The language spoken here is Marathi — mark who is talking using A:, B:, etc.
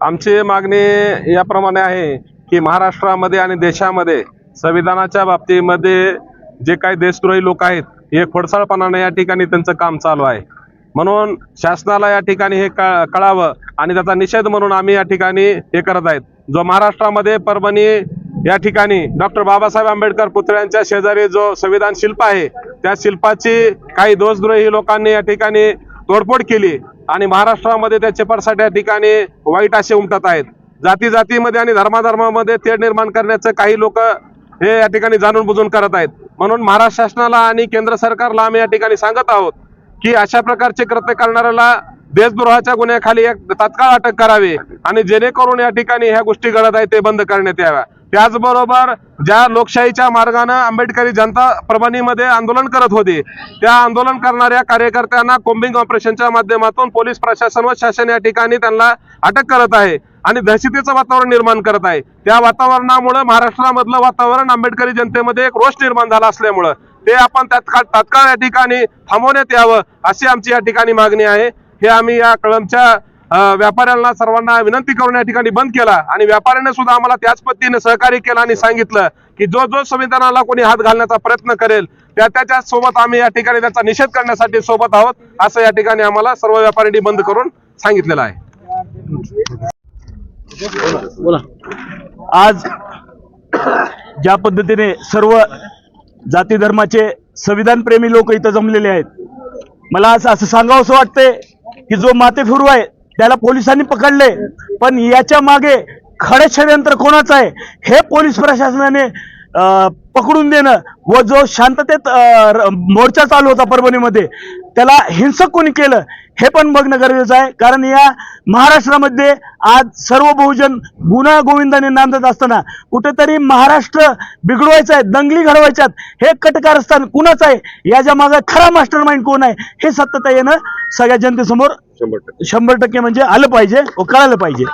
A: आमची मागणी याप्रमाणे आहे की महाराष्ट्रामध्ये आणि देशामध्ये संविधानाच्या बाबतीमध्ये जे काही देशद्रोही लोक आहेत हे खोडसाळपणाने या ठिकाणी त्यांचं काम चालू आहे. म्हणून शासनाला या ठिकाणी हे कळावं आणि त्याचा निषेध म्हणून आम्ही या ठिकाणी हे करत आहेत. जो महाराष्ट्रामध्ये परभणी या ठिकाणी डॉक्टर बाबासाहेब आंबेडकर पुतळ्यांच्या शेजारी जो संविधान शिल्प आहे त्या शिल्पाची काही दोषद्रोही लोकांनी या ठिकाणी तोडफोड केली आणि महाराष्ट्रामध्ये त्याचे पडसाद या ठिकाणी वाईट असे उमटत आहेत. जाती जातीमध्ये आणि धर्माधर्मामध्ये तेढ निर्माण करण्याचं काही लोक हे या ठिकाणी जाणून बुजून करत आहेत. म्हणून महाराष्ट्र शासनाला आणि केंद्र सरकारला आम्ही या ठिकाणी सांगत आहोत की अशा प्रकारचे कृत्य करणाऱ्याला देशद्रोहाच्या गुन्ह्याखाली एक तात्काळ अटक करावी आणि जेणेकरून या ठिकाणी ह्या गोष्टी घडत आहेत ते बंद करण्यात याव्या. त्याचबरोबर ज्या लोकशाहीच्या मार्गानं आंबेडकरी जनता परभणीमध्ये आंदोलन करत होते त्या आंदोलन करणाऱ्या कार्यकर्त्यांना कोम्बिंग ऑपरेशनच्या माध्यमातून पोलीस प्रशासन व शासन या ठिकाणी त्यांना अटक करत आहे आणि दहशतीचं वातावरण निर्माण करत आहे. त्या वातावरणामुळे महाराष्ट्रामधलं वातावरण आंबेडकरी जनतेमध्ये एक रोष निर्माण झाला असल्यामुळं ते आपण तात्काळ तात्काळ या ठिकाणी थांबवण्यात यावं अशी आमची या ठिकाणी मागणी आहे. हे आम्ही या कळमच्या व्यापाऱ्यांना सर्वांना विनंती करून या ठिकाणी बंद केला. आणि व्यापाऱ्यांनी सुद्धा आम्हाला त्याच पद्धतीने सहकार्य केलं आणि सांगितलं की जो जो संविधानाला कोणी हात घालण्याचा प्रयत्न करेल त्या त्याच्या सोबत आम्ही या ठिकाणी त्याचा निषेध करण्यासाठी सोबत आहोत असं या ठिकाणी आम्हाला सर्व व्यापाऱ्यांनी बंद करून सांगितलेलं आहे.
B: आज ज्या पद्धतीने सर्व जाती धर्माचे संविधान प्रेमी लोक इथं जमलेले आहेत मला असं असं सांगावंसं वाटतंय की जो माते फिरू आहे त्याला पोलिसांनी पकडले. पण याच्या मागे खडे षडयंत्र कोणाचं आहे? हे पोलीस प्रशासनाने पकडून देणं. व जो शांततेत मोर्चा चालू होता परभणीमध्ये त्याला हिंसक कोणी केलं हे पण बघणं गरजेचं आहे. कारण या महाराष्ट्रामध्ये आज सर्व बहुजन गुन्हा गोविंदाने नांदत असताना कुठेतरी महाराष्ट्र बिघडवायचं आहे दंगली घडवायच्यात हे कटकारस्थान कुणाचं आहे? याच्या मागे खरा मास्टर माइंड कोण आहे? हे सत्यता येणं सगळ्या जनतेसमोर शंभर टक्के म्हणजे आलं पाहिजे व कळालं पाहिजे.